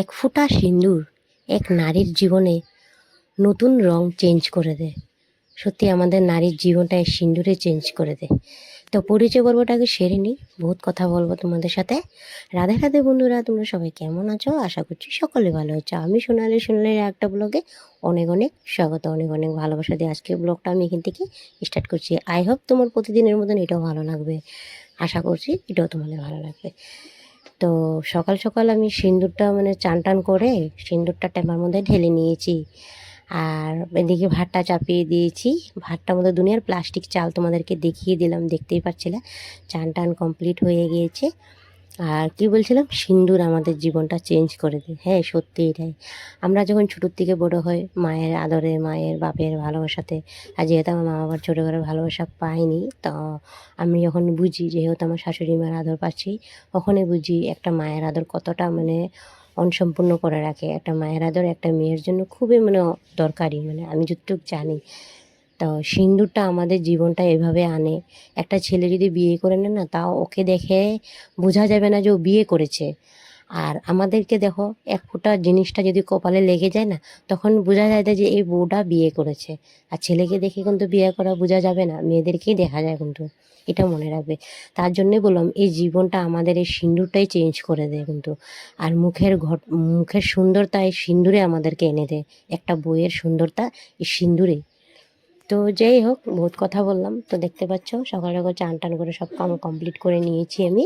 এক ফোঁটা সিন্দুর এক নারীর জীবনে নতুন রং চেঞ্জ করে দেয়। সত্যি আমাদের নারীর জীবনটা এই সিন্দুরে চেঞ্জ করে দেয়। তো পরিচয় পর্বটাকে সেরে নিই। বহুত কথা বলব তোমাদের সাথে। রাধে রাধে বন্ধুরা, তোমরা সবাই কেমন আছো? আশা করছি সকলে ভালো আছো। আমি সোনালি সোনালি একটা ব্লগে অনেক অনেক স্বাগত, অনেক অনেক ভালোবাসা দিয়ে আজকের ব্লগটা আমি এখান থেকে স্টার্ট করছি। আই হোপ তোমার প্রতিদিনের মতন এটাও ভালো লাগবে। আশা করছি এটাও তোমাদের ভালো লাগবে। তো সকাল সকাল আমি সিঁদুরটা মানে চান টান করে সিঁদুরটা টেমার মধ্যে ঢেলে নিয়েছি। আর এদিকে ভাতটা চাপিয়ে দিয়েছি। ভাতটার মধ্যে দুনিয়ার প্লাস্টিক চাল তোমাদেরকে দেখিয়ে দিলাম, দেখতেই পাচ্ছিলে? চান টান কমপ্লিট হয়ে গিয়েছে। আর কি বলছিলাম? সিন্দুর আমাদের জীবনটা চেঞ্জ করে দেয়। হ্যাঁ সত্যি এটাই আমরা যখন ছোটোর থেকে বড় হই, মায়ের আদরে, মায়ের বাপের ভালোবাসাতে, আর যেহেতু আমার মা বাবার ছোটোবেলার ভালোবাসা পাইনি, তো আমি যখন বুঝি, যেহেতু আমার শাশুড়ি মার আদর পাচ্ছি, তখনই বুঝি একটা মায়ের আদর কতটা মানে অনসম্পূর্ণ করে রাখে। একটা মায়ের আদর একটা মেয়ের জন্য খুবই মানে দরকারি মানে আমি যতটুকু জানি। তো সিন্দুরটা আমাদের জীবনটা এভাবে আনে। একটা ছেলে যদি বিয়ে করে নেয় না, তাও ওকে দেখে বোঝা যাবে না যে ও বিয়ে করেছে। আর আমাদেরকে দেখো, এক ফোঁটা জিনিসটা যদি কপালে লেগে যায় না, তখন বোঝা যায় যে এই বউটা বিয়ে করেছে। আর ছেলেকে দেখে কিন্তু বিয়ে করা বোঝা যাবে না, মেয়েদেরকেই দেখা যায় কিন্তু, এটা মনে রাখবে। তার জন্যই বললাম, এই জীবনটা আমাদের এই সিন্দুরটাই চেঞ্জ করে দেয় কিন্তু। আর মুখের ঘট, মুখের সুন্দরতা এই সিন্দুরে আমাদেরকে এনে দেয়। একটা বইয়ের সুন্দরতা এই সিন্দুরে তো যাই হোক, বহুত কথা বললাম। তো দেখতে পাচ্ছ, সকাল সকাল চান টান করে সব কাম কমপ্লিট করে নিয়েছি আমি।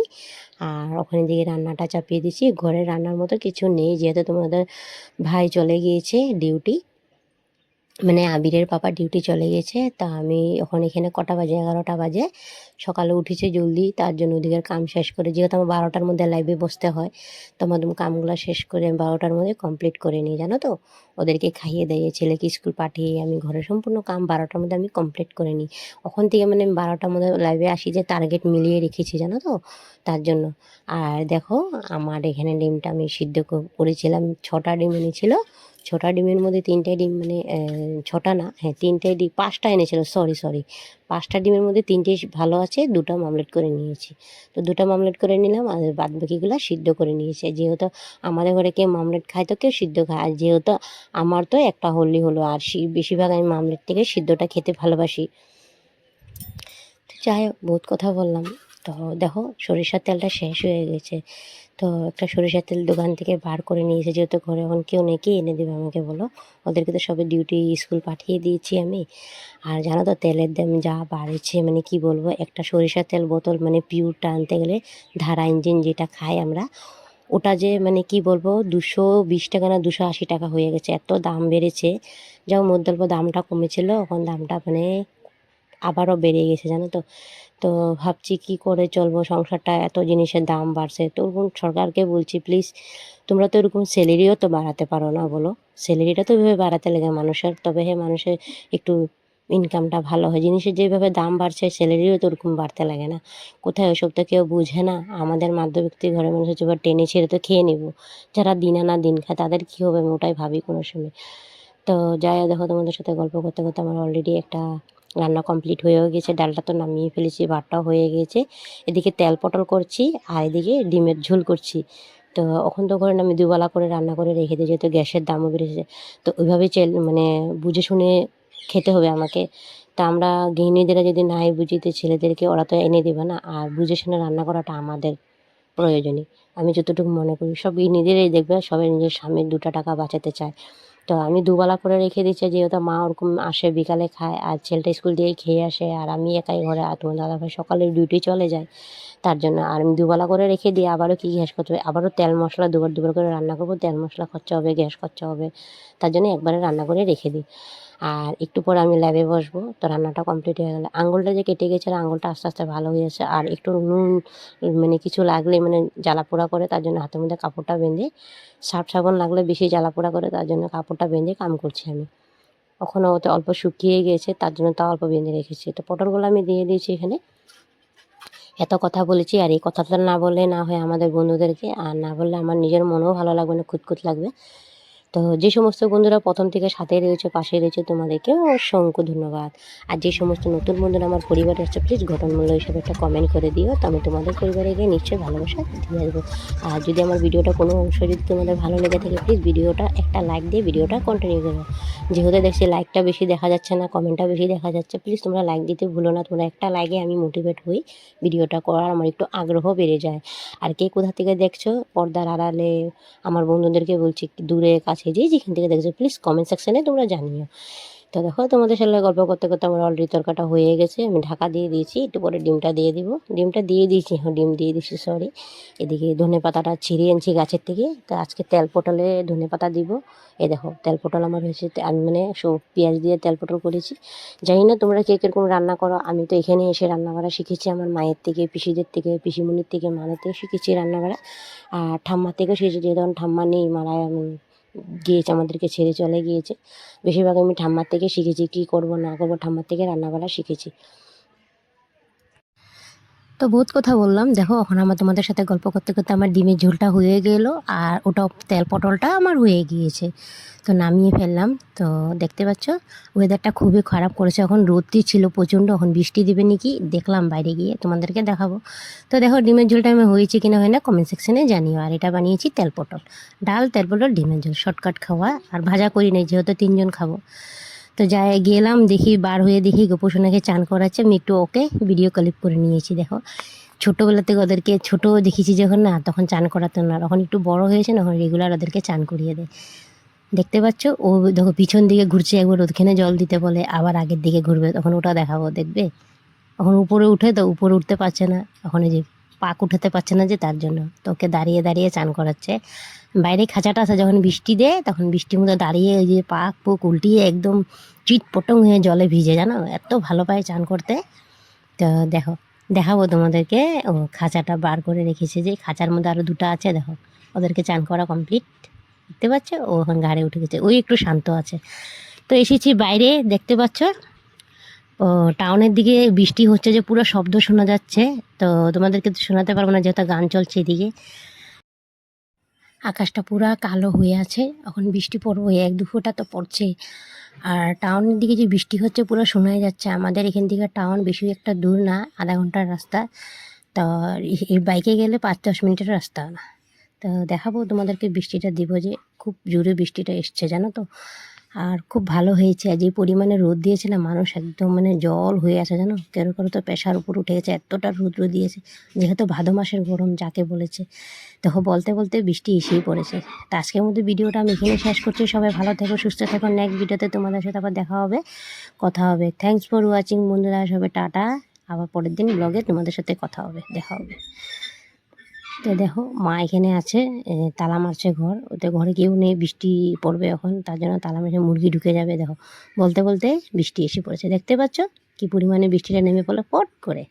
আর ওখানে দিকে রান্নাটা চাপিয়ে দিয়েছি। ঘরে রান্নার মতো কিছু নেই, যেহেতু তোমাদের ভাই চলে গিয়েছে ডিউটি মানে আবিরের পাপা ডিউটি চলে গেছে, তা আমি ওখানে এখানে কটা বাজে? এগারোটা বাজে। সকালে উঠেছে জলদি, তার জন্য ওদিকের কাম শেষ করে, যেহেতু আমার বারোটার মধ্যে লাইভে বসতে হয়, তো আমার কামগুলো শেষ করে আমি বারোটার মধ্যে কমপ্লিট করে নিই, জানো তো? ওদেরকে খাইয়ে দিয়ে ছেলেকে স্কুল পাঠিয়ে আমি ঘরে সম্পূর্ণ কাম বারোটার মধ্যে আমি কমপ্লিট করে নিই। ওখান থেকে মানে আমি বারোটার মধ্যে লাইভে আসি যে টার্গেট মিলিয়ে রেখেছি, জানো তো? তার জন্য। আর দেখো, আমার এখানে ডিমটা আমি সিদ্ধ করেছিলাম, ছটা ডিম এনেছিল ছটা ডিমের মধ্যে তিনটে ডিম মানে ছটা না হ্যাঁ তিনটে ডিম, পাঁচটা এনেছিল সরি সরি পাঁচটা ডিমের মধ্যে তিনটে ভালো আছে, দুটো মামলেট করে নিয়েছি। তো দুটো মামলেট করে নিলাম আর বাদ বাকিগুলো সিদ্ধ করে নিয়েছি। যেহেতু আমাদের ঘরে কেউ মামলেট খায় তো কেউ সিদ্ধ খায়, আর যেহেতু আমার তো একটা হলি হলো, আর বেশিরভাগ আমি মামলেট থেকে সিদ্ধটা খেতে ভালোবাসি। তো যাই হোক, বহুত কথা বললাম। তো দেখো, সরিষার তেলটা শেষ হয়ে গেছে। তো একটা সরিষার তেল দোকান থেকে বার করে নিয়ে এসে যেহেতু ঘরে এখন কেউ নেই, কে এনে দেবে আমাকে বলো? ওদেরকে তো সবে ডিউটি স্কুল পাঠিয়ে দিয়েছি আমি। আর জানো তো, তেলের দাম যা বাড়েছে মানে কি বলব, একটা সরিষার তেল বোতল মানে পিওরটা আনতে গেলে ধারা ইঞ্জিন যেটা খাই আমরা, ওটা যে মানে কি বলব, দুশো বিশ টাকা না দুশো আশি টাকা হয়ে গেছে। এত দাম বেড়েছে। যাও মধ্যে অল্প দামটা কমেছিল, এখন দামটা মানে আবারও বেড়ে গেছে, জানো তো? তো ভাবছি কি করে চলবো? সংসারটা এত জিনিসের দাম বাড়ছে। তো ওরকম সরকারকে বলছি, প্লিজ, তোমরা তো এরকম স্যালারিও তো বাড়াতে পারো না বলো। স্যালারিটা তো এভাবে বাড়াতে লাগে মানুষের। তবে হে মানুষের একটু ইনকামটা ভালো হয়। জিনিসের যেভাবে দাম বাড়ছে, স্যালারিও তো ওরকম বাড়তে লাগে না। কোথায় ওসব তো কেউ বুঝে না। আমাদের মাধ্যমিক ঘরের মানুষ হচ্ছে টেনে ছেড়ে তো খেয়ে নেব। যারা দিন আনা দিন খায়, তাদের কী হবে? আমি ওটাই ভাবি কোনো সময়। তো যাই দেখো তোমাদের সাথে গল্প করতে করতে আমার অলরেডি একটা রান্না কমপ্লিট হয়েও গেছে। ডালটা তো নামিয়ে ফেলেছি, ভাতটাও হয়ে গিয়েছে এদিকে তেল পটল করছি আর এদিকে ডিমের ঝোল করছি। তো ওখান তো করে আমি দুবেলা করে রান্না করে রেখে দিই, যেহেতু গ্যাসের দামও বেড়েছে। তো ওইভাবে চেল মানে বুঝে শুনে খেতে হবে আমাকে। তা আমরা গৃহিণীদেরা যদি নাই বুঝি, তো ছেলেদেরকে ওরা তো এনে দেবে না। আর বুঝে শুনে রান্না করাটা আমাদের প্রয়োজনীয় আমি যতটুকু মনে করি, সব নিজেরাই দেখবে সবাই নিজের স্বামীর দুটা টাকা বাঁচাতে চায়। তো আমি দুবেলা করে রেখে দিচ্ছি, যেহেতু মা ওরকম আসে, বিকালে খায় আর ছেলেটা স্কুল দিয়ে খেয়ে আসে আর আমি একাই ঘরে আর তোমার দাদাভাই সকালে ডিউটি চলে যায়। তার জন্য আর আমি দুবেলা করে রেখে দিই আবারও কী গ্যাস করতে হবে? আবারও তেল মশলা দুবার দুবার করে রান্না করব, তেল মশলা খরচা হবে, গ্যাস খরচা হবে। তার জন্য একবারে রান্না করে রেখে দিই। আর একটু পরে আমি ল্যাবে বসবো, তো রান্নাটা কমপ্লিট হয়ে গেলে। আঙুলটা যে কেটে গেছে, আঙুলটা আস্তে আস্তে ভালো হয়েছে আর একটু নুন মানে কিছু লাগলে মানে জ্বালা করে, তার জন্য হাতের মধ্যে কাপড়টা বেঁধে সাপ সাবান লাগলে বেশি জ্বালা পোড়া করে, তার জন্য কাপড়টা বেঁধে কাম করছি আমি। ওখানে ওতে অল্প শুকিয়ে গিয়েছে তার জন্য তা অল্প বেঁধে রেখেছি। তো পটলগুলো আমি দিয়ে দিয়েছি এখানে। এত কথা বলেছি, আর এই কথাটা না বললে না হয় আমাদের বন্ধুদেরকে, আর না বললে আমার নিজের মনেও ভালো লাগবে না, খুঁতখুত লাগবে। তো যে সমস্ত বন্ধুরা প্রথম থেকে সাথে রয়েছে পাশে রয়েছে তোমাদেরকে অসংখ্য ধন্যবাদ। আর যে সমস্ত নতুন বন্ধুরা আমার পরিবারে আসছে প্লিজ ঘটনমূল্য হিসেবে একটা কমেন্ট করে দিও। তো আমি তোমাদের পরিবারে গিয়ে নিশ্চয়ই ভালোবাসা দিয়ে আসব আর যদি আমার ভিডিওটা কোনো অংশ যদি তোমাদের ভালো লেগে থাকে প্লিজ ভিডিওটা একটা লাইক দিয়ে ভিডিওটা কন্টিনিউ করো। যেহেতু দেখছি লাইকটা বেশি দেখা যাচ্ছে না কমেন্টটা বেশি দেখা যাচ্ছে প্লিজ তোমরা লাইক দিতে ভুলো না। তোমরা একটা লাইকে আমি মোটিভেট হই ভিডিওটা করার, আমার একটু আগ্রহ বেড়ে যায়। আর কে কোথা থেকে দেখছ? পর্দার আড়ালে আমার বন্ধুদেরকে বলছি, দূরে, কাছে যে যেখান থেকে দেখছ প্লিজ কমেন্ট সেকশানে তোমরা জানিও। তো দেখো, তোমাদের সাথে গল্প করতে করতে আমার অলরেডি তরকাটা হয়ে গেছে, আমি ঢাকা দিয়ে দিয়েছি, একটু পরে ডিমটা দিয়ে দিব। ডিমটা দিয়ে দিয়েছি হ্যাঁ ডিম দিয়ে দিয়েছি সরি এদিকে ধনে পাতাটা ছিঁড়ে এনেছি গাছের থেকে, তো আজকে তেল পটলে ধনে পাতা দিব। এ দেখো, তেল পটল আমার হয়েছে আমি মানে সব পেঁয়াজ দিয়ে তেল পটল করেছি। জানি না তোমরা কে কীরকম রান্না করো, আমি তো এখানে এসে রান্না করা শিখেছি, আমার মায়ের থেকে, পিসিদের থেকে, পিসিমণির থেকে মানের থেকে শিখেছি রান্না করা আর ঠাম্মার থেকেও শিখেছি, যেহেতু ঠাম্মা নেই মারা গিয়েছে, আমাদেরকে ছেড়ে চলে গিয়েছে। বেশিরভাগ আমি ঠাম্মার থেকে শিখেছি, কী করব, না করব ঠাম্মার থেকে রান্না করা শিখেছি। তো বহুত কথা বললাম। দেখো, এখন আমার তোমাদের সাথে গল্প করতে করতে আমার ডিমের ঝোলটা হয়ে গেল আর ওটা তেল পটলটা আমার হয়ে গিয়েছে। তো নামিয়ে ফেললাম। তো দেখতে পাচ্ছ ওয়েদারটা খুবই খারাপ করেছে। এখন রোদটি ছিল প্রচণ্ড, এখন বৃষ্টি দেবে নাকি? দেখলাম বাইরে গিয়ে, তোমাদেরকে দেখাবো। তো দেখো, ডিমের ঝোলটা আমি হয়েছে কিনা হয় না কমেন্ট সেকশনে জানিও। আর এটা বানিয়েছি তেল পটল। ডাল, তেল পটল, ডিমের ঝোল। শর্টকাট খাওয়া। আর ভাজা করি নাই, যেহেতু তিনজন খাব। তো যাই, গেলাম, দেখি বার হয়ে দেখি গোপোষণাকে চান করাচ্ছে। আমি একটু ওকে ভিডিও ক্লিপ করে নিয়েছি, দেখো। ছোটোবেলা থেকে ওদেরকে, ছোটো দেখেছি যখন না, তখন চান করাতো না। তখন একটু বড় হয়েছে না রেগুলার ওদেরকে চান করিয়ে দেয়। দেখতে পাচ্ছ? ও দেখো, পিছন দিকে ঘুরছে একবার, ওখানে জল দিতে বলে, আবার আগের দিকে ঘুরবে, তখন ওটা দেখাবো, দেখবে? এখন উপরে উঠে তো উপরে উঠতে পারছে না। এই যে পাক উঠাতে পারছে না যে তার জন্য। তো ওকে দাঁড়িয়ে দাঁড়িয়ে চান করাচ্ছে। বাইরে খাঁচাটা আছে, যখন বৃষ্টি দেয়, তখন বৃষ্টির মধ্যে দাঁড়িয়ে ওই যে পাক পুক উল্টিয়ে একদম চিট পটং হয়ে জলে ভিজে, জানো? এত ভালো পায় চান করতে। তো দেখো, দেখাবো তোমাদেরকে। ও, খাঁচাটা বার করে রেখেছে যে, খাঁচার মধ্যে আরও দুটো আছে, দেখো। ওদেরকে চান করা কমপ্লিট দেখতে পাচ্ছ? ও এখন গাড়ি উঠে গেছে। ওই একটু শান্ত আছে। তো এসেছি বাইরে, দেখতে পাচ্ছ? ও, টাউনের দিকে বৃষ্টি হচ্ছে যে, পুরো শব্দ শোনা যাচ্ছে। তো তোমাদেরকে তো শোনাতে পারব না, যেহেতু গান চলছে এদিকে। আকাশটা পুরা কালো হয়ে আছে। এখন বৃষ্টি পড়ব এক দু ফোঁটা তো পড়ছে। আর টাউনের দিকে যে বৃষ্টি হচ্ছে, পুরো শোনাই যাচ্ছে। আমাদের এখান থেকে টাউন বেশি একটা দূর না, আধা ঘণ্টার রাস্তা। তো এই- বাইকে গেলে পাঁচ দশ মিনিটের রাস্তা। না তো দেখাবো তোমাদেরকে বৃষ্টিটা দিব যে, খুব জোরে বৃষ্টিটা এসছে, জানো তো? আর খুব ভালো হয়েছে। আর যে পরিমাণে রোদ দিয়েছে না, মানুষ একদম মানে জল হয়ে আছে জানো? কারও কারও তো প্রেশার উপর উঠে গেছে, এতটা রৌদ্র দিয়েছে, যেহেতু ভাদো মাসের গরম যাকে বলেছে। দেখো, বলতে বলতে বৃষ্টি এসেই পড়েছে। তো আজকের মধ্যে ভিডিওটা আমি এখানে শেষ করছি। সবাই ভালো থেকো, সুস্থ থেকো। নেক্সট ভিডিওতে তোমাদের সাথে আবার দেখা হবে, কথা হবে। থ্যাংকস ফর ওয়াচিং বন্ধুরা, সবাই টাটা। আবার পরের দিন ব্লগে তোমাদের সাথে কথা হবে, দেখা হবে। তো দেখো, মা এখানে আছে তালা মারছে ঘর। ওতে ঘরে কেউ নেই, বৃষ্টি পড়বে এখন, তার জন্য তালা মারছে মুরগি ঢুকে যাবে, দেখো। বলতে বলতে বৃষ্টি এসে পড়েছে। দেখতে পাচ্ছ কি পরিমাণে বৃষ্টিটা নেমে পড়ল, পট করে।